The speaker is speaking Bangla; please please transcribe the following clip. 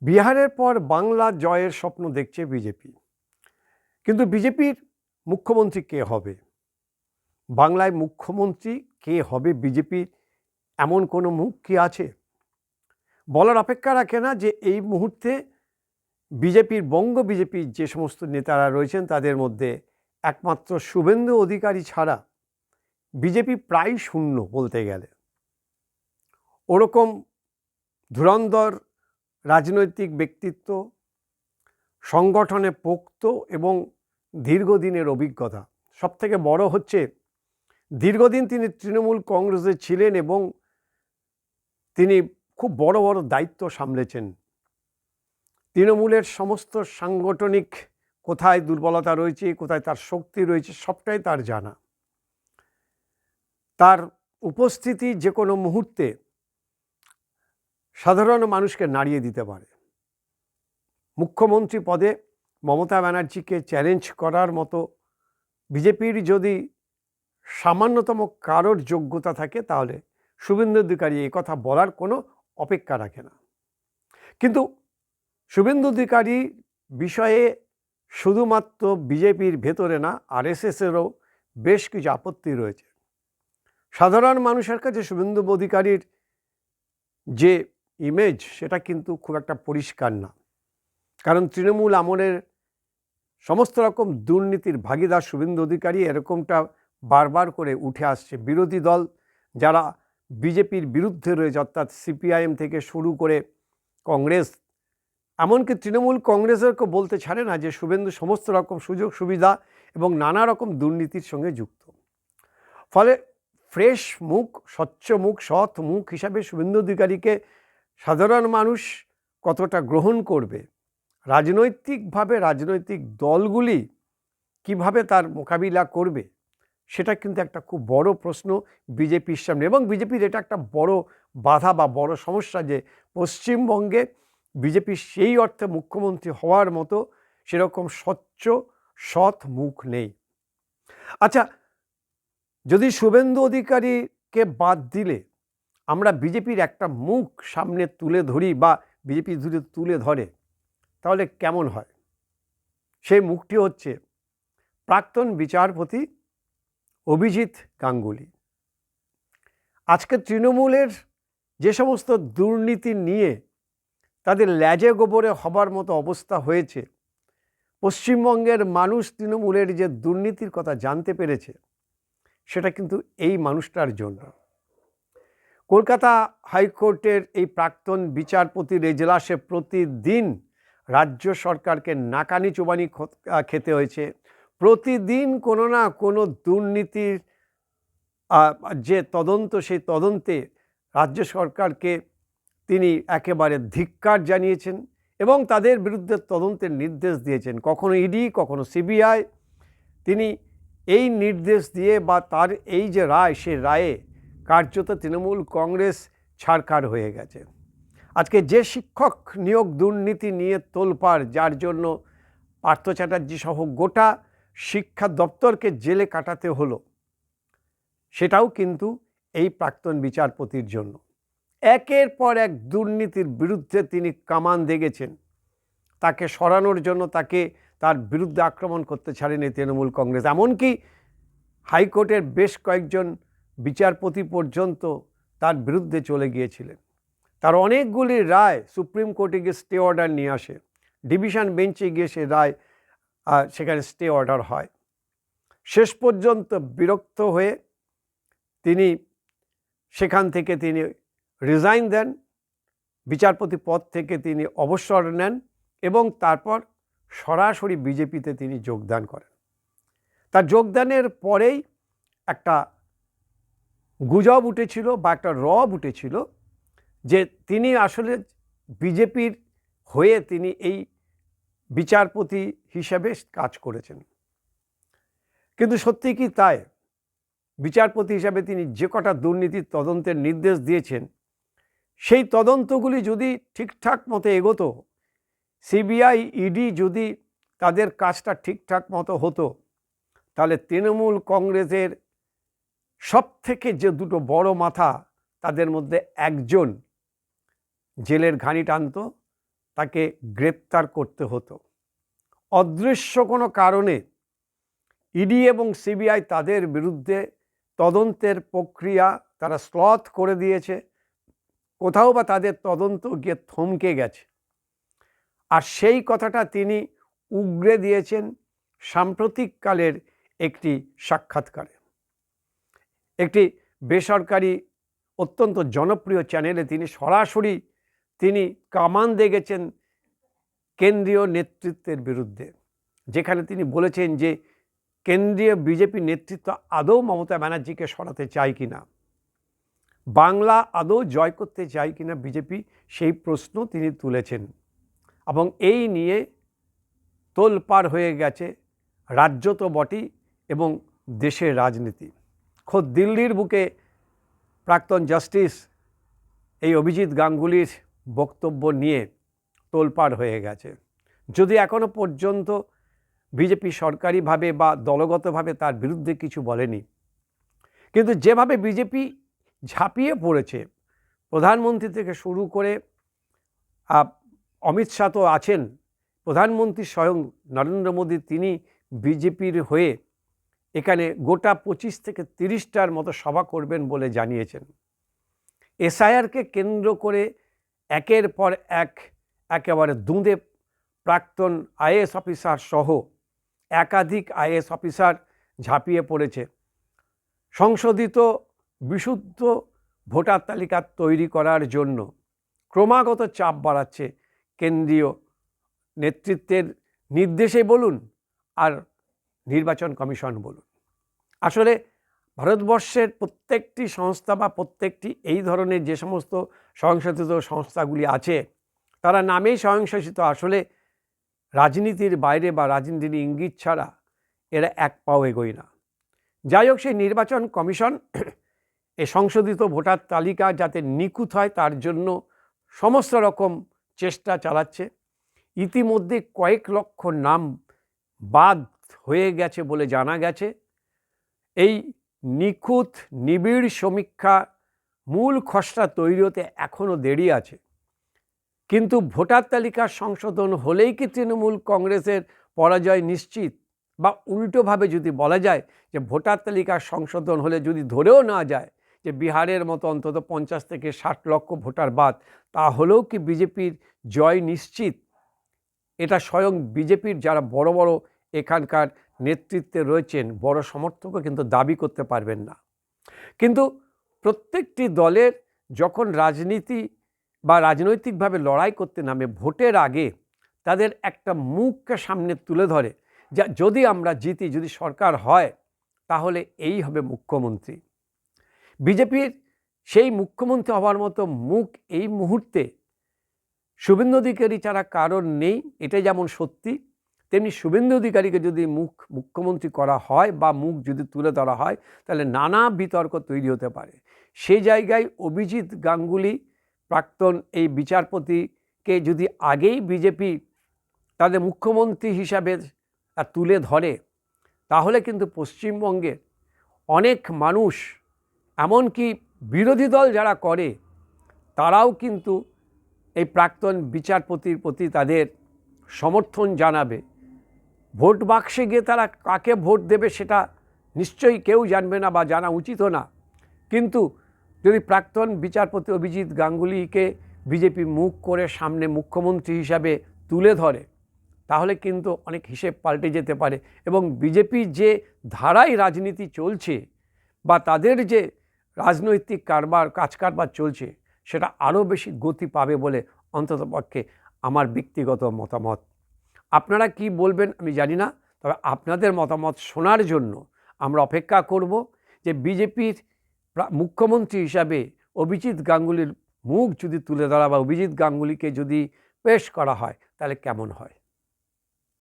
বিহারের পর বাংলা জয়ের স্বপ্ন দেখছে বিজেপি। কিন্তু বিজেপির মুখ্যমন্ত্রী কে হবে? বাংলায় মুখ্যমন্ত্রী কে হবে বিজেপির এমন কোনো মুখ কি আছে? বলার অপেক্ষা রাখে না যে এই মুহূর্তে বিজেপির বঙ্গ বিজেপির যে সমস্ত নেতারা রয়েছেন তাদের মধ্যে একমাত্র শুভেন্দু অধিকারী ছাড়া বিজেপি প্রায় শূন্য বলতে গেলে। ওরকম ধুরন্ধর রাজনৈতিক ব্যক্তিত্ব, সংগঠনে পোক্ত এবং দীর্ঘদিনের অভিজ্ঞতা। সবথেকে বড় হচ্ছে, দীর্ঘদিন তিনি তৃণমূল কংগ্রেসে ছিলেন এবং তিনি খুব বড় বড় দায়িত্ব সামলেছেন। তৃণমূলের সমস্ত সাংগঠনিক কোথায় দুর্বলতা রয়েছে, কোথায় তার শক্তি রয়েছে, সবটাই তার জানা। তার উপস্থিতি যে কোনো মুহূর্তে সাধারণ মানুষকে নাড়িয়ে দিতে পারে। মুখ্যমন্ত্রী পদে মমতা ব্যানার্জিকে চ্যালেঞ্জ করার মতো বিজেপির যদি সামান্যতম কারোর যোগ্যতা থাকে, তাহলে শুভেন্দু অধিকারী এই কথা বলার কোনো অপেক্ষা রাখে না। কিন্তু শুভেন্দু অধিকারী বিষয়ে শুধুমাত্র বিজেপির ভেতরে না, আরএসএসেরও বেশ কিছু আপত্তি রয়েছে। সাধারণ মানুষের কাছে শুভেন্দু অধিকারীর যে ইমেজ সেটা কিন্তু খুব একটা পরিষ্কার না। কারণ তৃণমূল আমলের সমস্ত রকম দুর্নীতির ভাগিদার শুভেন্দু অধিকারী এরকমটা বারবার করে উঠে আসছে। বিরোধী দল যারা বিজেপির বিরুদ্ধে রয়েছে, অর্থাৎ সিপিআইএম থেকে শুরু করে কংগ্রেস, এমনকি তৃণমূল কংগ্রেসেরকে বলতে ছাড়ে না যে শুভেন্দু সমস্ত রকম সুযোগ সুবিধা এবং নানা রকম দুর্নীতির সঙ্গে যুক্ত। ফলে ফ্রেশ মুখ, স্বচ্ছ মুখ, সৎ মুখ হিসাবে শুভেন্দু অধিকারীকে সাধারণ মানুষ কতটা গ্রহণ করবে? রাজনৈতিকভাবে রাজনৈতিক দলগুলি কীভাবে তার মোকাবিলা করবে? সেটা কিন্তু একটা খুব বড় প্রশ্ন বিজেপির সামনে। এবং বিজেপির এটা একটা বড় বাধা বা বড় সমস্যা যে পশ্চিমবঙ্গে বিজেপির সেই অর্থে মুখ্যমন্ত্রী হওয়ার মতো সেরকম স্বচ্ছ, সৎ মুখ নেই। আচ্ছা যদি শুভেন্দু অধিকারীকে বাদ দিলে আমরা বিজেপির একটা মুখ সামনে তুলে ধরি বা বিজেপি ধরে তুলে ধরে, তাহলে কেমন হয়? সেই মুখটি হচ্ছে প্রাক্তন বিচারপতি অভিজিৎ গাঙ্গুলি। আজকে তৃণমূলের যে সমস্ত দুর্নীতি নিয়ে তাদের ল্যাজে গোবরে হবার মতো অবস্থা হয়েছে, পশ্চিমবঙ্গের মানুষ তৃণমূলের যে দুর্নীতির কথা জানতে পেরেছে, সেটা কিন্তু এই মানুষটার জন্য। কলকাতা হাইকোর্টের এই প্রাক্তন বিচারপতির এজলাসে প্রতিদিন রাজ্য সরকারকে নাকানি চোবানি খেতে হয়েছে। প্রতিদিন কোনো না কোনো দুর্নীতির যে তদন্ত, সেই তদন্তে রাজ্য সরকারকে তিনি একেবারে ধিক্কার জানিয়েছেন এবং তাদের বিরুদ্ধে তদন্তের নির্দেশ দিয়েছেন। কখনো ইডি, কখনো সিবিআই। তিনি এই নির্দেশ দিয়ে বা তার এই যে রায়, সে রায়ে কার্যত তৃণমূল কংগ্রেস ছাড়খাড় হয়ে গেছে। আজকে যে শিক্ষক নিয়োগ দুর্নীতি নিয়ে তোলপাড়, যার জন্য পার্থ চ্যাটার্জি সহ গোটা শিক্ষা দপ্তরকে জেলে কাটাতে হলো, সেটাও কিন্তু এই প্রাক্তন বিচারপতির জন্য। একের পর এক দুর্নীতির বিরুদ্ধে তিনি কামান দেখেছেন তাকে সরানোর জন্য তাকে তার বিরুদ্ধে আক্রমণ করতে ছাড়েনি তৃণমূল কংগ্রেস। এমনকি হাইকোর্টের বেশ কয়েকজন বিচারপতি পর্যন্ত তার বিরুদ্ধে চলে গিয়েছিলেন। তার অনেকগুলি রায় সুপ্রিম কোর্টে গিয়ে স্টে অর্ডার নিয়ে আসে। ডিভিশন বেঞ্চে গিয়ে সে রায় সেখানে স্টে অর্ডার হয়। শেষ পর্যন্ত বিরক্ত হয়ে তিনি সেখান থেকে তিনি রিজাইন দেন। বিচারপতি পদ থেকে তিনি অবসর নেন এবং তারপর সরাসরি বিজেপিতে তিনি যোগদান করেন। তার যোগদানের পরেই একটা গুজব উঠেছিল বা একটা রব উঠেছিল যে তিনি আসলে বিজেপির হয়ে তিনি এই বিচারপতি হিসাবে কাজ করেছেন। কিন্তু সত্যি কি তাই? বিচারপতি হিসাবে তিনি যে কটা দুর্নীতির তদন্তের নির্দেশ দিয়েছেন, সেই তদন্তগুলি যদি ঠিকঠাক মতো এগোতো, সিবিআই, ইডি যদি তাদের কাজটা ঠিকঠাক মতো হতো, তাহলে তৃণমূল কংগ্রেসের সব থেকে যে দুটো বড় মাথা তাদের মধ্যে একজন জেলের ঘানি টানত, তাকে গ্রেপ্তার করতে হতো। অদৃশ্য কোনো কারণে ইডি এবং সিবিআই তাদের বিরুদ্ধে তদন্তের প্রক্রিয়া তারা স্লথ করে দিয়েছে, কোথাও বা তাদের তদন্ত গিয়ে থমকে গেছে। আর সেই কথাটা তিনি উগরে দিয়েছেন সাম্প্রতিককালের একটি সাক্ষাৎকারে। একটি বেসরকারি অত্যন্ত জনপ্রিয় চ্যানেলে তিনি সরাসরি তিনি কামান দিয়ে গেছেন কেন্দ্রীয় নেতৃত্বের বিরুদ্ধে, যেখানে তিনি বলেছেন যে কেন্দ্রীয় বিজেপি নেতৃত্ব আদৌ মমতা ব্যানার্জিকে সরাতে চায় কিনা বাংলা আদৌ জয় করতে চায় কিনা বিজেপি সেই প্রশ্ন তিনি তুলেছেন এবং এই নিয়ে তোলপাড় হয়ে গেছে রাজ্য তো বটেই এবং দেশের রাজনীতি। খোদ দিল্লির বুকে প্রাক্তন জাস্টিস এই অভিজিৎ গাঙ্গুলির বক্তব্য নিয়ে তোলপাড় হয়ে গেছে। যদি এখনও পর্যন্ত বিজেপি সরকারিভাবে বা দলগতভাবে তার বিরুদ্ধে কিছু বলেনি, কিন্তু যেভাবে বিজেপি ঝাঁপিয়ে পড়েছে, প্রধানমন্ত্রী থেকে শুরু করে অমিত শাহ তো আছেন, প্রধানমন্ত্রী স্বয়ং নরেন্দ্র মোদী, তিনি বিজেপির হয়ে এখানে গোটা পঁচিশ থেকে তিরিশটার মতো সভা করবেন বলে জানিয়েছেন। এসআইআরকে কেন্দ্র করে একের পর এক একেবারে দুঁদে প্রাক্তন আইএস অফিসার সহ একাধিক আইএস অফিসার ঝাঁপিয়ে পড়েছে। সংশোধিত বিশুদ্ধ ভোটার তালিকা তৈরি করার জন্য ক্রমাগত চাপ বাড়াচ্ছে কেন্দ্রীয় নেতৃত্বের নির্দেশে বলুন আর নির্বাচন কমিশন বলুন। আসলে ভারতবর্ষের প্রত্যেকটি সংস্থা বা প্রত্যেকটি এই ধরনের যে সমস্ত স্বয়ংশাসিত সংস্থাগুলি আছে, তারা নামেই স্বয়ংশাসিত। আসলে রাজনীতির বাইরে বা রাজনীতির ইঙ্গিত ছাড়া এরা এক পাও এগোয় না। যাই হোক, সেই নির্বাচন কমিশন এ সংশোধিত ভোটার তালিকা যাতে নিখুঁত হয়, তার জন্য সমস্ত রকম চেষ্টা চালাচ্ছে। ইতিমধ্যে কয়েক লক্ষ নাম বাদ হয়ে গেছে বলে জানা গেছে। এই নিখুঁত, নিবিড় সমীক্ষা মূল খসড়া তৈরি হতে এখনও দেরি আছে। কিন্তু ভোটার তালিকার সংশোধন হলেই কি তৃণমূল কংগ্রেসের পরাজয় নিশ্চিত? বা উল্টোভাবে যদি বলা যায় যে ভোটার তালিকার সংশোধন হলে যদি ধরেও না যায় যে বিহারের মতো অন্তত পঞ্চাশ থেকে ষাট লক্ষ ভোটার বাদ, তাহলেও কি বিজেপির জয় নিশ্চিত? এটা স্বয়ং বিজেপির যারা বড় বড় এখানকার নেতৃত্বে রয়েছেন, বড় সমর্থকও কিন্তু দাবি করতে পারবেন না। কিন্তু প্রত্যেকটি দলের যখন রাজনীতি বা রাজনৈতিকভাবে লড়াই করতে নামে ভোটের আগে তাদের একটা মুখকে সামনে তুলে ধরে, যা যদি আমরা জিতি, যদি সরকার হয়, তাহলে এই হবে মুখ্যমন্ত্রী। বিজেপির সেই মুখ্যমন্ত্রী হওয়ার মতো মুখ এই মুহূর্তে শুভেন্দু অধিকারী ছাড়া কারণ নেই এটা যেমন সত্যি তেমনি শুভেন্দু অধিকারীকে যদি মুখ, মুখ্যমন্ত্রী করা হয় বা মুখ যদি তুলে ধরা হয়, তাহলে নানা বিতর্ক তৈরি হতে পারে। সেই জায়গায় অভিজিৎ গাঙ্গুলি, প্রাক্তন এই বিচারপতিকে যদি আগেই বিজেপি তাদের মুখ্যমন্ত্রী হিসাবে তুলে ধরে, তাহলে কিন্তু পশ্চিমবঙ্গের অনেক মানুষ, এমনকি বিরোধী দল যারা করে, তারাও কিন্তু এই প্রাক্তন বিচারপতির প্রতি তাদের সমর্থন জানাবে। ভোট বাক্সে গিয়ে তারা কাকে ভোট দেবে সেটা নিশ্চয়ই কেউ জানবে না বা জানা উচিতও না। কিন্তু যদি প্রাক্তন বিচারপতি অভিজিৎ গাঙ্গুলিকে বিজেপি মুখ করে সামনে মুখ্যমন্ত্রী হিসাবে তুলে ধরে, তাহলে কিন্তু অনেক হিসেব পাল্টে যেতে পারে এবং বিজেপির যে ধারায় রাজনীতি চলছে বা তাদের যে রাজনৈতিক কারবার, কাজ কারবার চলছে, সেটা আরও বেশি গতি পাবে বলে অন্ততপক্ষে আমার ব্যক্তিগত মতামত। আপনারা কি বলবেন আমি জানি না, তবে আপনাদের মতামত শোনার জন্য আমরা অপেক্ষা করব যে বিজেপির মুখ্যমন্ত্রী হিসাবে অভিজিৎ গাঙ্গুলির মুখ যদি তুলে ধরা বা অভিজিৎ গাঙ্গুলিকে যদি পেশ করা হয়, তাহলে কেমন হয়?